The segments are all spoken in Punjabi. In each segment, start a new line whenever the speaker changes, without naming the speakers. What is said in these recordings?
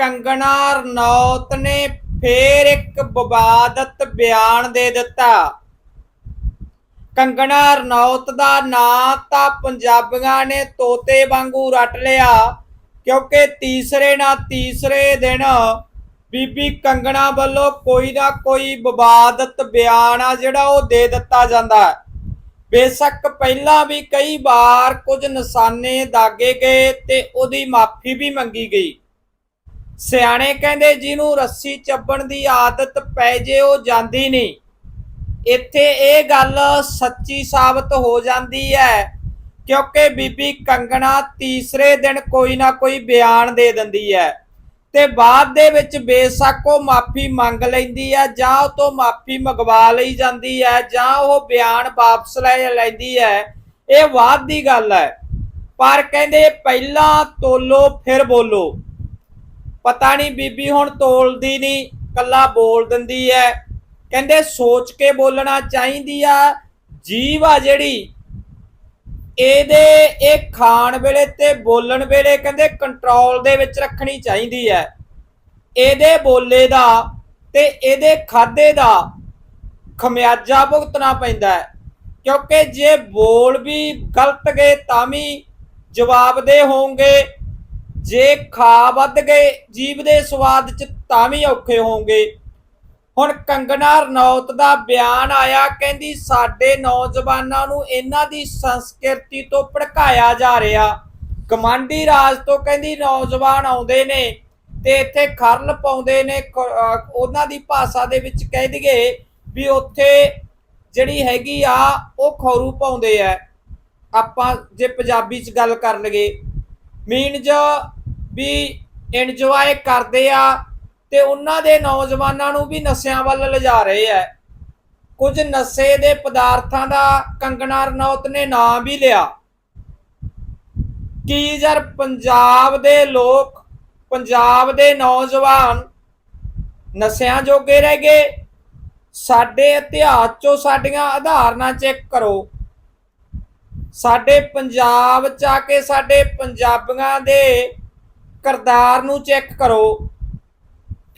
ਕੰਗਣਾ ਰਣੌਤ ਨੇ ਫੇਰ ਇੱਕ ਵਿਵਾਦਤ ਬਿਆਨ ਦੇ ਦਿੱਤਾ। ਕੰਗਣਾ ਰਣੌਤ ਦਾ ਨਾਂ ਤਾਂ ਪੰਜਾਬੀਆਂ ਨੇ ਤੋਤੇ ਵਾਂਗੂ ਰੱਟ ਲਿਆ, ਕਿਉਂਕਿ ਤੀਸਰੇ ਨਾ ਤੀਸਰੇ ਦਿਨ ਬੀਬੀ ਕੰਗਣਾ ਵੱਲੋਂ ਕੋਈ ਨਾ ਕੋਈ ਵਿਵਾਦਤ ਬਿਆਨ ਆ ਜਿਹੜਾ ਉਹ ਦੇ ਦਿੱਤਾ ਜਾਂਦਾ ਹੈ। ਬੇਸ਼ੱਕ ਪਹਿਲਾਂ ਵੀ ਕਈ ਵਾਰ ਕੁਝ ਨਿਸ਼ਾਨੇ ਦਾਗੇ ਗਏ ਤੇ ਉਹਦੀ ਮਾਫੀ ਵੀ ਮੰਗੀ ਗਈ। ਸਿਆਣੇ ਕਹਿੰਦੇ ਜਿਹਨੂੰ ਰੱਸੀ ਚੱਬਣ ਦੀ ਆਦਤ ਪੈ ਜੇ ਉਹ ਜਾਂਦੀ ਨਹੀਂ। ਇੱਥੇ ਇਹ ਗੱਲ ਸੱਚੀ ਸਾਬਤ ਹੋ ਜਾਂਦੀ ਹੈ ਕਿਉਂਕਿ ਬੀਬੀ ਕੰਗਣਾ ਤੀਸਰੇ ਦਿਨ ਕੋਈ ਨਾ ਕੋਈ ਬਿਆਨ ਦੇ ਦਿੰਦੀ ਹੈ ਤੇ ਬਾਅਦ ਦੇ ਵਿੱਚ ਬੇਸ਼ੱਕ ਉਹ ਮਾਫੀ ਮੰਗ ਲੈਂਦੀ ਹੈ ਜਾਂ ਉਹ ਤੋਂ ਮਾਫੀ ਮੰਗਵਾ ਲਈ ਜਾਂਦੀ ਹੈ ਜਾਂ ਉਹ ਬਿਆਨ ਵਾਪਸ ਲੈ ਲੈਂਦੀ ਹੈ। ਇਹ ਬਾਅਦ ਦੀ ਗੱਲ ਹੈ। ਪਰ ਕਹਿੰਦੇ ਪਹਿਲਾਂ ਤੋਲੋ, ਫਿਰ ਬੋਲੋ। ਪਤਾ ਨਹੀਂ ਬੀਬੀ ਹੁਣ ਤੋਲਦੀ ਨਹੀਂ ਕੱਲਾ ਬੋਲ ਦਿੰਦੀ ਹੈ ਕਹਿੰਦੇ ਸੋਚ ਕੇ ਬੋਲਣਾ ਚਾਹੀਦੀ ਆ, ਜੀਵ ਆ ਜਿਹੜੀ। ਇਹਦੇ, ਇਹ ਖਾਣ ਵੇਲੇ ਤੇ ਬੋਲਣ ਵੇਲੇ ਕਹਿੰਦੇ ਕੰਟਰੋਲ ਦੇ ਵਿੱਚ ਰੱਖਣੀ ਚਾਹੀਦੀ ਹੈ ਇਹਦੇ ਬੋਲੇ ਦਾ ਤੇ ਇਹਦੇ ਖਾਦੇ ਦਾ ਖਮਿਆਜਾ ਭੁਗਤਣਾ ਪੈਂਦਾ ਹੈ ਕਿਉਂਕਿ ਜੇ ਬੋਲ ਵੀ ਗਲਤ ਗਏ ਤਾਂ ਵੀ ਜਵਾਬ ਦੇ ਹੋਣਗੇ। ਜੇ ਖਾ ਵੱਧ ਗਏ ਜੀਵ ਦੇ ਸਵਾਦ ਚ ਤਾਂ ਵੀ ਔਖੇ ਹੋਣਗੇ ਹੁਣ ਕੰਗਨਾ ਰਣੌਤ ਦਾ ਬਿਆਨ ਆਇਆ, ਕਹਿੰਦੀ ਸਾਡੇ ਨੌਜਵਾਨਾਂ ਨੂੰ ਇਹਨਾਂ ਦੀ ਸੰਸਕ੍ਰਿਤੀ ਤੋਂ ਭੜਕਾਇਆ ਜਾ ਰਿਹਾ। ਕਮਾਂਡੀ ਰਾਜ ਤੋਂ ਕਹਿੰਦੀ ਨੌਜਵਾਨ ਆਉਂਦੇ ਨੇ ਤੇ ਇੱਥੇ ਖਰਲ ਪਾਉਂਦੇ ਨੇ ਉਹਨਾਂ ਦੀ ਭਾਸ਼ਾ ਦੇ ਵਿੱਚ ਕਹਿ ਦਈਏ ਵੀ ਉੱਥੇ ਜਿਹੜੀ ਹੈਗੀ ਆ, ਉਹ ਖੌਰੂ ਪਾਉਂਦੇ ਆ। ਆਪਾਂ ਜੇ ਪੰਜਾਬੀ ਚ ਗੱਲ ਕਰ ਲਗੇ ਮੀਨਜ ਵੀ ਇੰਜੋਏ ਕਰਦੇ ਆ ਤੇ ਉਹਨਾਂ ਦੇ ਨੌਜਵਾਨਾਂ ਨੂੰ ਵੀ ਨਸ਼ਿਆਂ ਵੱਲ ਲਿਜਾ ਰਹੇ ਐ ਕੁਝ ਨਸ਼ੇ ਦੇ ਪਦਾਰਥਾਂ ਦਾ ਕੰਗਣਾ ਰਣੌਤ ਨੇ ਨਾਮ ਵੀ ਲਿਆ। ਕੀ ਯਾਰ ਪੰਜਾਬ ਦੇ ਲੋਕ, ਪੰਜਾਬ ਦੇ ਨੌਜਵਾਨ ਨਸ਼ਿਆਂ ਜੋਗੇ ਰਹਿ ਗਏ? ਸਾਡੇ ਇਤਿਹਾਸ ਚੋਂ ਸਾਡੀਆਂ ਆਧਾਰਨਾਂ ਚੈੱਕ ਕਰੋ। ਸਾਡੇ ਪੰਜਾਬ ਚ ਆ ਕੇ ਸਾਡੇ ਪੰਜਾਬੀਆਂ ਦੇ ਕਰਤਾਰ ਨੂੰ ਚੈੱਕ ਕਰੋ,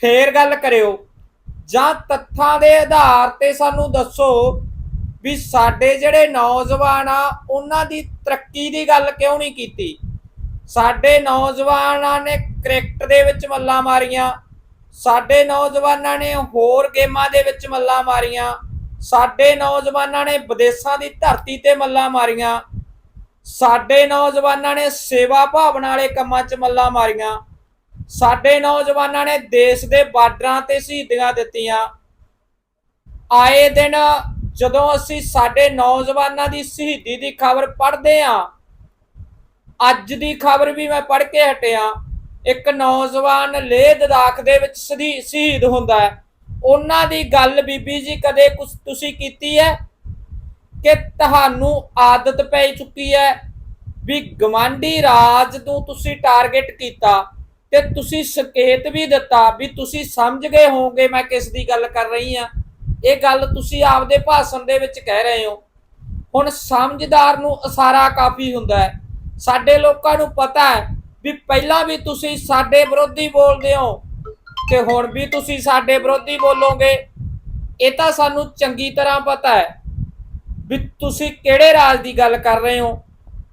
ਫੇਰ ਗੱਲ ਕਰਿਓ। ਜਾਂ ਤੱਥਾਂ ਦੇ ਆਧਾਰ ਤੇ ਸਾਨੂੰ ਦੱਸੋ ਵੀ ਸਾਡੇ ਜਿਹੜੇ ਨੌਜਵਾਨ ਆ, ਉਹਨਾਂ ਦੀ ਤਰੱਕੀ ਦੀ ਗੱਲ ਕਿਉਂ ਨਹੀਂ ਕੀਤੀ? ਸਾਡੇ ਨੌਜਵਾਨਾਂ ਨੇ ਕ੍ਰਿਕਟ ਦੇ ਵਿੱਚ ਮੱਲਾਂ ਮਾਰੀਆਂ, ਸਾਡੇ ਨੌਜਵਾਨਾਂ ਨੇ ਹੋਰ ਗੇਮਾਂ ਦੇ ਵਿੱਚ ਮੱਲਾਂ ਮਾਰੀਆਂ, ਸਾਡੇ ਨੌਜਵਾਨਾਂ ਨੇ ਵਿਦੇਸ਼ਾਂ ਦੀ ਧਰਤੀ ਤੇ ਮੱਲਾਂ ਮਾਰੀਆਂ ਸਾਡੇ ਨੌਜਵਾਨਾਂ ਨੇ ਸੇਵਾ ਭਾਵਨਾ ਵਾਲੇ ਕੰਮਾਂ 'ਚ ਮੱਲਾਂ ਮਾਰੀਆਂ। ਸਾਡੇ ਨੌਜਵਾਨਾਂ ਨੇ ਦੇਸ਼ ਦੇ ਬਾਰਡਰਾਂ ਤੇ ਸ਼ਹੀਦੀਆਂ ਦਿੱਤੀਆਂ। ਆਏ ਦਿਨ ਜਦੋਂ ਅਸੀਂ ਸਾਡੇ ਨੌਜਵਾਨਾਂ ਦੀ ਸ਼ਹੀਦੀ ਦੀ ਖਬਰ ਪੜ੍ਹਦੇ ਆਂ ਅੱਜ ਦੀ ਖਬਰ ਵੀ ਮੈਂ ਪੜ੍ਹ ਕੇ ਹਟਿਆ। ਇੱਕ ਨੌਜਵਾਨ ਲੇਹ ਲਦਾਖ ਦੇ ਵਿੱਚ ਸ਼ਹੀ- ਸ਼ਹੀਦ ਹੁੰਦਾ ਹੈ। ਉਹਨਾਂ ਦੀ ਗੱਲ ਬੀਬੀ ਜੀ ਕਦੇ ਕੁਛ ਤੁਸੀਂ ਕੀਤੀ ਹੈ? ਕਿ ਤੁਹਾਨੂੰ ਆਦਤ ਪੈ ਚੁੱਕੀ ਹੈ ਵੀ ਗਵਾਂਢੀ ਰਾਜ ਨੂੰ ਤੁਸੀਂ ਟਾਰਗੇਟ ਕੀਤਾ ਤੇ ਤੁਸੀਂ ਸੰਕੇਤ ਵੀ ਦਿੱਤਾ ਵੀ ਤੁਸੀਂ ਸਮਝ ਗਏ ਹੋਵੋਗੇ ਮੈਂ ਕਿਸ ਦੀ ਗੱਲ ਕਰ ਰਹੀ ਹਾਂ। ਇਹ ਗੱਲ ਤੁਸੀਂ ਆਪਦੇ ਭਾਸ਼ਣ ਦੇ ਵਿੱਚ ਕਹਿ ਰਹੇ ਹੋ। ਹੁਣ ਸਮਝਦਾਰ ਨੂੰ ਅਸਾਰਾ ਕਾਫੀ ਹੁੰਦਾ ਹੈ। ਸਾਡੇ ਲੋਕਾਂ ਨੂੰ ਪਤਾ ਹੈ ਵੀ ਪਹਿਲਾਂ ਵੀ ਤੁਸੀਂ ਸਾਡੇ ਵਿਰੋਧੀ ਬੋਲਦੇ ਹੋ ਤੇ ਹੁਣ ਵੀ ਤੁਸੀਂ ਸਾਡੇ ਵਿਰੋਧੀ ਬੋਲੋਗੇ। ਇਹ ਤਾਂ ਸਾਨੂੰ ਚੰਗੀ ਤਰ੍ਹਾਂ ਪਤਾ ਹੈ। ਵੀ ਤੁਸੀਂ ਕਿਹੜੇ ਰਾਜ ਦੀ ਗੱਲ ਕਰ ਰਹੇ ਹੋ?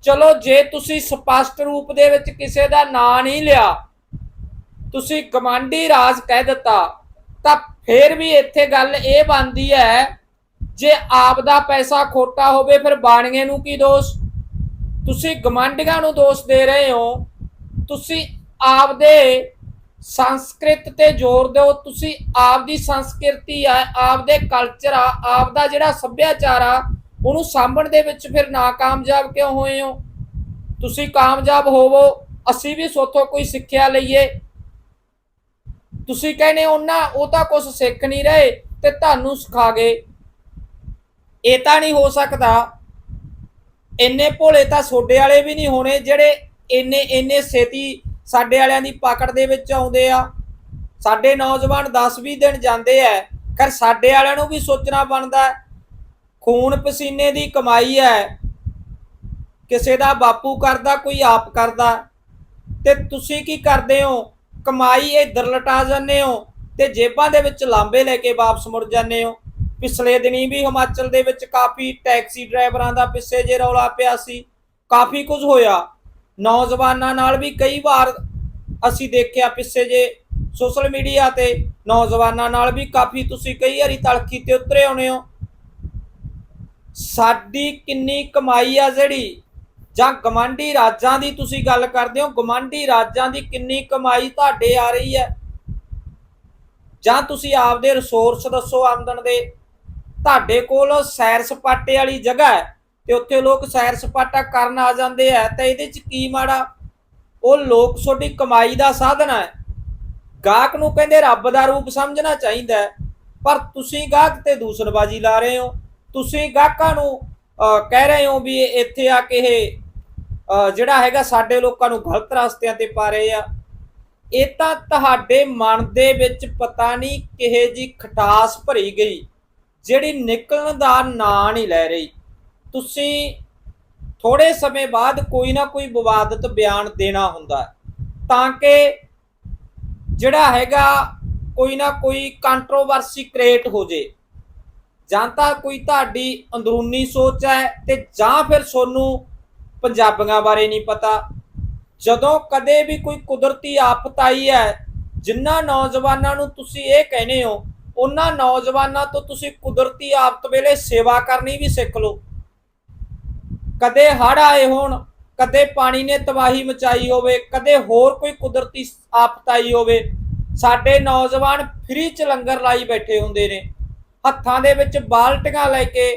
ਚਲੋ, ਜੇ ਤੁਸੀਂ ਸਪਸ਼ਟ ਰੂਪ ਦੇ ਵਿੱਚ ਕਿਸੇ ਦਾ ਨਾਂ ਨਹੀਂ ਲਿਆ, ਤੁਸੀਂ ਕਮਾਂਡੀ ਰਾਜ ਕਹਿ ਦਿੱਤਾ, ਤਾਂ ਫਿਰ ਵੀ ਇੱਥੇ ਗੱਲ ਇਹ ਬਣਦੀ ਹੈ, ਜੇ ਆਪ ਦਾ ਪੈਸਾ ਖੋਟਾ ਹੋਵੇ ਫਿਰ ਬਾਣੀਏ ਨੂੰ ਕੀ ਦੋਸ਼? ਤੁਸੀਂ ਗਮਾਂਡੀਆਂ ਨੂੰ ਦੋਸ਼ ਦੇ ਰਹੇ ਹੋ, ਤੁਸੀਂ ਆਪਦੇ ਸੰਸਕ੍ਰਿਤ ਤੇ ਜ਼ੋਰ ਦਿਓ, ਤੁਸੀਂ ਆਪਦੀ ਸੰਸਕ੍ਰਿਤੀ ਆ ਆਪਦੇ ਕਲਚਰ ਆ ਆਪਦਾ ਜਿਹੜਾ ਸੱਭਿਆਚਾਰ ਆ ਉਹਨੂੰ ਸਾਂਭਣ ਦੇ ਵਿੱਚ ਫਿਰ ਨਾਕਾਮਯਾਬ ਕਿਉਂ ਹੋਏ ਹੋ? ਤੁਸੀਂ ਕਾਮਯਾਬ ਹੋਵੋ, ਅਸੀਂ ਵੀ ਸੋਥੋਂ ਕੋਈ ਸਿੱਖਿਆ ਲਈਏ। ਤੁਸੀਂ ਕਹਿੰਦੇ ਉਹਨਾਂ ਉਹ ਤਾਂ ਕੁਝ ਸਿੱਖ ਨਹੀਂ ਰਹੇ ਤੇ ਤੁਹਾਨੂੰ ਸਿਖਾ ਗਏ। ਇਹ ਤਾਂ ਨਹੀਂ ਹੋ ਸਕਦਾ। ਇੰਨੇ ਭੋਲੇ ਤਾਂ ਸੋਡੇ ਵਾਲੇ ਵੀ ਨਹੀਂ ਹੋਣੇ ਜਿਹੜੇ ਇੰਨੇ ਇੰਨੇ ਛੇਤੀ ਸਾਡੇ ਵਾਲਿਆਂ ਦੀ ਪਕੜ ਦੇ ਵਿੱਚ ਆਉਂਦੇ ਆ। ਸਾਡੇ ਨੌਜਵਾਨ 10-20 ਦਿਨ ਜਾਂਦੇ ਐ ਕਰ ਸਾਡੇ ਵਾਲਿਆਂ ਨੂੰ ਵੀ ਸੋਚਣਾ ਬਣਦਾ ਹੈ। ਖੂਨ ਪਸੀਨੇ ਦੀ ਕਮਾਈ ਹੈ। ਕਿਸੇ ਦਾ ਬਾਪੂ ਕਰਦਾ, ਕੋਈ ਆਪ ਕਰਦਾ। ਤੇ ਤੁਸੀਂ ਕੀ ਕਰਦੇ ਹੋ? ਕਮਾਈ ਇੱਧਰ ਲਟਾ ਜਾਂਦੇ ਹੋ ਤੇ ਜੇਬਾਂ ਦੇ ਵਿੱਚ ਲਾਂਬੇ ਲੈ ਕੇ ਵਾਪਸ ਮੁੜ ਜਾਂਦੇ ਹੋ। ਪਿਛਲੇ ਦਿਨੀ ਵੀ ਹਿਮਾਚਲ ਦੇ ਵਿੱਚ ਕਾਫੀ ਟੈਕਸੀ ਡਰਾਈਵਰਾਂ ਦਾ ਪਿੱਛੇ ਜੇ ਰੌਲਾ ਪਿਆ ਸੀ। ਕਾਫੀ ਕੁਝ ਹੋਇਆ। ਨੌਜਵਾਨਾਂ ਨਾਲ ਵੀ ਕਈ ਵਾਰ ਅਸੀਂ ਦੇਖਿਆ ਪਿੱਛੇ ਜੇ ਸੋਸ਼ਲ ਮੀਡੀਆ ਤੇ। ਨੌਜਵਾਨਾਂ ਨਾਲ ਵੀ ਕਾਫੀ ਤੁਸੀਂ ਕਈ ਵਾਰੀ ਤਲਖੀ ਤੇ ਉਤਰੇ ਆਉਣੇ ਹੋ। ਸਾਡੀ ਕਿੰਨੀ ਕਮਾਈ ਆ ਜਿਹੜੀ? ਜਾਂ ਗਮਾਂਡੀ ਰਾਜਾਂ ਦੀ ਤੁਸੀਂ ਗੱਲ ਕਰਦੇ ਹੋ? ਗਮਾਂਡੀ ਰਾਜਾਂ ਦੀ ਕਿੰਨੀ ਕਮਾਈ ਤੁਹਾਡੇ ਆ ਰਹੀ ਹੈ? ਜਾਂ ਤੁਸੀਂ ਆਪਦੇ ਰਿਸੋਰਸ ਦੱਸੋ ਆਮਦਨ ਦੇ? ਤੁਹਾਡੇ ਕੋਲ ਸੈਰ ਸਪਾਟੇ ਵਾਲੀ ਜਗ੍ਹਾ ਹੈ ਤੇ ਉੱਥੇ ਲੋਕ ਸੈਰ ਸਪਾਟਾ ਕਰਨ ਆ ਜਾਂਦੇ ਆ ਤਾਂ ਇਹਦੇ ਚ ਕੀ ਮਾੜਾ? ਉਹ ਲੋਕ ਤੁਹਾਡੀ ਕਮਾਈ ਦਾ ਸਾਧਨ ਹੈ। ਗਾਹਕ ਨੂੰ ਕਹਿੰਦੇ ਰੱਬ ਦਾ ਰੂਪ ਸਮਝਣਾ ਚਾਹੀਦਾ ਹੈ, ਪਰ ਤੁਸੀਂ ਗਾਹਕ ਤੇ ਦੂਸਰਬਾਜੀ ਲਾ ਰਹੇ ਹੋ। ਤੁਸੀਂ ਗਾਹਕਾਂ ਨੂੰ ਕਹਿ ਰਹੇ ਹੋ ਵੀ ਇੱਥੇ ਆ ਕੇ ਇਹ ਜਿਹੜਾ ਹੈਗਾ ਸਾਡੇ ਲੋਕਾਂ ਨੂੰ ਗਲਤ ਰਸਤਿਆਂ ਤੇ ਪਾ ਰਹੇ ਆ। ਇਹ ਤਾਂ ਤੁਹਾਡੇ ਮਨ ਦੇ ਵਿੱਚ ਪਤਾ ਨਹੀਂ ਕਿਹੇ ਜੀ ਖਟਾਸ ਭਰੀ ਗਈ, ਜਿਹੜੀ ਨਿਕਲਣ ਦਾ ਨਾਂ ਨਹੀਂ ਲੈ ਰਹੀ। ਤੁਸੀਂ ਥੋੜੇ ਸਮੇਂ ਬਾਅਦ ਕੋਈ ਨਾ ਕੋਈ ਵਿਵਾਦਤ ਬਿਆਨ ਦੇਣਾ ਹੁੰਦਾ ਤਾਂ ਕਿ ਜਿਹੜਾ ਹੈਗਾ ਕੋਈ ਨਾ ਕੋਈ ਕੰਟਰੋਵਰਸੀ ਕ੍ਰੀਏਟ ਹੋ ਜੇ। ਜਾਂ ਤਾਂ ਕੋਈ ਤੁਹਾਡੀ ਅੰਦਰੂਨੀ ਸੋਚ ਹੈ ਤੇ ਜਾਂ ਫਿਰ ਤੁਹਾਨੂੰ ਪੰਜਾਬੀਆਂ ਬਾਰੇ ਨਹੀਂ ਪਤਾ। ਜਦੋਂ ਕਦੇ ਵੀ ਕੋਈ ਕੁਦਰਤੀ ਆਫਤ ਆਈ ਹੈ ਜਿਨ੍ਹਾਂ ਨੌਜਵਾਨਾਂ ਨੂੰ ਤੁਸੀਂ ਇਹ ਕਹਿੰਦੇ ਹੋ, ਉਹਨਾਂ ਨੌਜਵਾਨਾਂ ਤੋਂ ਤੁਸੀਂ ਕੁਦਰਤੀ ਆਫਤ ਵੇਲੇ ਸੇਵਾ ਕਰਨੀ ਵੀ ਸਿੱਖ ਲਓ। ਕਦੇ ਹੜ੍ਹ ਆਏ ਹੋਣ, ਕਦੇ ਪਾਣੀ ਨੇ ਤਬਾਹੀ ਮਚਾਈ ਹੋਵੇ, ਕਦੇ ਹੋਰ ਕੋਈ ਕੁਦਰਤੀ ਆਫਤ ਆਈ ਹੋਵੇ, ਸਾਡੇ ਨੌਜਵਾਨ ਫ੍ਰੀ ਚ ਲੰਗਰ ਲਾਈ ਬੈਠੇ ਹੁੰਦੇ ਨੇ। ਹੱਥਾਂ ਦੇ ਵਿੱਚ ਬਾਲਟੀਆਂ ਲੈ ਕੇ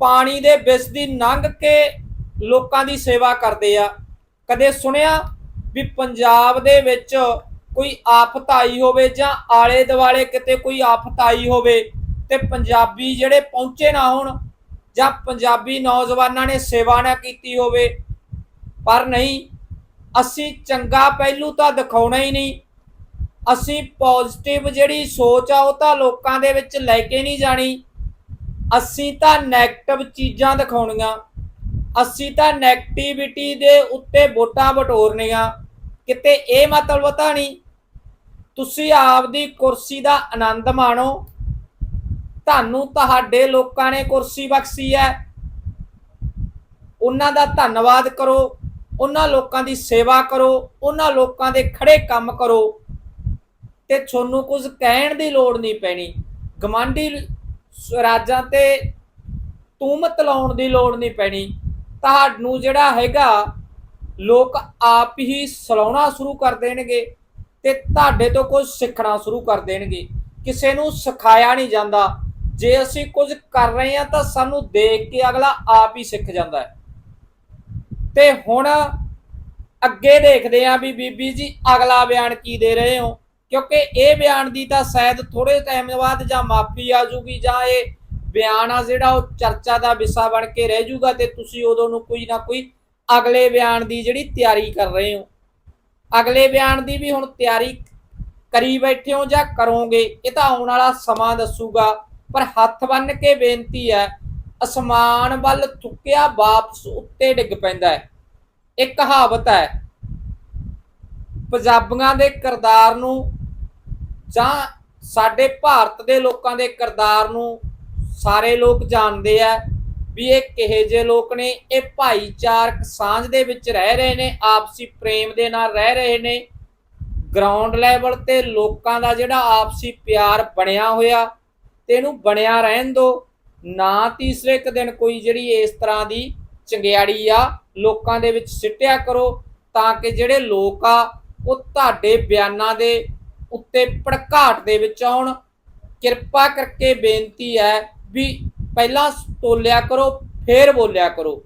ਪਾਣੀ ਦੇ ਵਿੱਚ ਦੀ ਲੰਘ ਕੇ ਲੋਕਾਂ ਦੀ ਸੇਵਾ ਕਰਦੇ ਆ। ਕਦੇ ਸੁਣਿਆ ਵੀ ਪੰਜਾਬ ਦੇ ਵਿੱਚ ਕੋਈ ਆਫਤ ਆਈ ਹੋਵੇ ਜਾਂ ਆਲੇ ਦੁਆਲੇ ਕਿਤੇ ਕੋਈ ਆਫਤ ਆਈ ਹੋਵੇ ਤੇ ਪੰਜਾਬੀ ਜਿਹੜੇ ਪਹੁੰਚੇ ਨਾ ਹੋਣ ਜਾਂ ਪੰਜਾਬੀ ਨੌਜਵਾਨਾਂ ਨੇ ਸੇਵਾ ਨਾ ਕੀਤੀ ਹੋਵੇ। ਪਰ ਨਹੀਂ, ਅਸੀਂ ਚੰਗਾ ਪਹਿਲੂ ਤਾਂ ਦਿਖਾਉਣਾ ਹੀ ਨਹੀਂ। ਅਸੀਂ ਪੋਜ਼ਿਟਿਵ ਜਿਹੜੀ ਸੋਚ ਆ, ਉਹ ਤਾਂ ਲੋਕਾਂ ਦੇ ਵਿੱਚ ਲੈ ਕੇ ਨਹੀਂ ਜਾਣੀ। ਅਸੀਂ ਤਾਂ 네ਗੇਟਿਵ ਚੀਜ਼ਾਂ ਦਿਖਾਉਣੀਆਂ। ਅਸੀਂ ਤਾਂ 네ਗੇਟਿਵਿਟੀ ਦੇ ਉੱਤੇ ਵੋਟਾਂ ਵਟੋਰਨੀਆਂ ਕਿਤੇ ਇਹ ਮਤਲਬ ਤਾਂ ਨਹੀਂ, ਤੁਸੀਂ ਆਪਦੀ ਕੁਰਸੀ ਦਾ ਆਨੰਦ ਮਾਣੋ। ਤੁਹਾਨੂੰ ਤੁਹਾਡੇ ਲੋਕਾਂ ਨੇ ਕੁਰਸੀ ਬਖਸ਼ੀ ਹੈ। ਉਹਨਾਂ ਦਾ ਧੰਨਵਾਦ ਕਰੋ। ਉਹਨਾਂ ਲੋਕਾਂ ਦੀ ਸੇਵਾ ਕਰੋ। ਉਹਨਾਂ ਲੋਕਾਂ ਦੇ ਖੜੇ ਕੰਮ ਕਰੋ। ਤੇ ਤੁਹਾਨੂੰ ਕੁਝ ਕਹਿਣ ਦੀ ਲੋੜ ਨਹੀਂ ਪੈਣੀ। ਗਮਾਂਡੀ ਰਾਜਾਂ ਤੇ ਤੂਮਤ ਲਾਉਣ ਦੀ ਲੋੜ ਨਹੀਂ ਪੈਣੀ। ਤੁਹਾਨੂੰ ਜਿਹੜਾ ਹੈਗਾ, ਲੋਕ ਆਪ ਹੀ ਸਲਾਉਣਾ ਸ਼ੁਰੂ ਕਰ ਦੇਣਗੇ ਤੇ ਤੁਹਾਡੇ ਤੋਂ ਕੁਝ ਸਿੱਖਣਾ ਸ਼ੁਰੂ ਕਰ ਦੇਣਗੇ। ਕਿਸੇ ਨੂੰ ਸਿਖਾਇਆ ਨਹੀਂ ਜਾਂਦਾ। ਜੇ ਅਸੀਂ ਕੁਝ ਕਰ ਰਹੇ ਹਾਂ ਤਾਂ ਸਾਨੂੰ ਦੇਖ ਕੇ ਅਗਲਾ ਆਪ ਹੀ ਸਿੱਖ ਜਾਂਦਾ ਹੈ। ਤੇ ਹੁਣ ਅੱਗੇ ਦੇਖਦੇ ਆਂ ਵੀ ਬੀਬੀ ਜੀ ਅਗਲਾ ਬਿਆਨ ਕੀ ਦੇ ਰਹੇ ਹੋ। ਕਿਉਂਕਿ ਇਹ ਬਿਆਨ ਦੀ ਤਾਂ ਸ਼ਾਇਦ ਥੋੜੇ ਟਾਈਮ ਬਾਅਦ ਜਾਂ ਮਾਫੀ ਆ ਜੂਗੀ ਜਾਂ ਇਹ ਬਿਆਨ ਆ ਜਿਹੜਾ ਉਹ ਚਰਚਾ ਦਾ ਵਿਸ਼ਾ ਬਣ ਕੇ ਰਹਿ ਜੂਗਾ ਤੇ ਤੁਸੀਂ ਉਦੋਂ ਨੂੰ ਕੋਈ ਨਾ ਕੋਈ ਅਗਲੇ ਬਿਆਨ ਦੀ ਜਿਹੜੀ ਤਿਆਰੀ ਕਰ ਰਹੇ ਹੋ। ਅਗਲੇ ਬਿਆਨ ਦੀ ਵੀ ਹੁਣ ਤਿਆਰੀ ਕਰੀ ਬੈਠੇ ਹੋ ਜਾਂ ਕਰੋਗੇ, ਇਹ ਤਾਂ ਆਉਣ ਵਾਲਾ ਸਮਾਂ ਦੱਸੂਗਾ। ਪਰ ਹੱਥ ਬੰਨ ਕੇ ਬੇਨਤੀ ਹੈ, ਅਸਮਾਨ ਵੱਲ ਥੁੱਕਿਆ ਵਾਪਸ ਉੱਤੇ ਡਿੱਗ ਪੈਂਦਾ ਹੈ। ਇੱਕ ਕਹਾਵਤ ਹੈ, ਪੰਜਾਬੀਆਂ ਦੇ ਕਿਰਦਾਰ ਨੂੰ ਜਾਂ ਸਾਡੇ ਭਾਰਤ ਦੇ ਲੋਕਾਂ ਦੇ ਕਿਰਦਾਰ ਨੂੰ ਸਾਰੇ ਲੋਕ ਜਾਣਦੇ ਆ ਵੀ ਇਹ ਕਿਹੇ ਜੇ ਲੋਕ ਨੇ, ਇਹ ਭਾਈਚਾਰਕ ਸਾਂਝ ਦੇ ਵਿੱਚ ਰਹਿ ਰਹੇ ਨੇ, ਆਪਸੀ ਪ੍ਰੇਮ ਦੇ ਨਾਲ ਰਹਿ ਰਹੇ ਨੇ। ਗਰਾਊਂਡ ਲੈਵਲ ਤੇ ਲੋਕਾਂ ਦਾ ਜਿਹੜਾ ਆਪਸੀ ਪਿਆਰ ਬਣਿਆ ਹੋਇਆ, ਤੇ ਇਹਨੂੰ ਬਣਿਆ ਰਹਿਣ ਦੋ। ਨਾ ਤੀਸਰੇ ਇੱਕ ਦਿਨ ਕੋਈ ਜਿਹੜੀ ਇਸ ਤਰ੍ਹਾਂ ਦੀ ਚੰਗਿਆੜੀ ਆ, ਲੋਕਾਂ ਦੇ ਵਿੱਚ ਸਿੱਟਿਆ ਕਰੋ, ਤਾਂ ਕਿ ਜਿਹੜੇ ਲੋਕ ਆ, ਉਹ ਤੁਹਾਡੇ ਬਿਆਨਾਂ ਦੇ ਉੱਤੇ ਭੜਕਾਟ ਦੇ ਵਿੱਚ ਆਉਣ। ਕਿਰਪਾ ਕਰਕੇ ਬੇਨਤੀ ਹੈ ਵੀ ਪਹਿਲਾਂ ਤੋਲਿਆ ਕਰੋ, ਫੇਰ ਬੋਲਿਆ ਕਰੋ।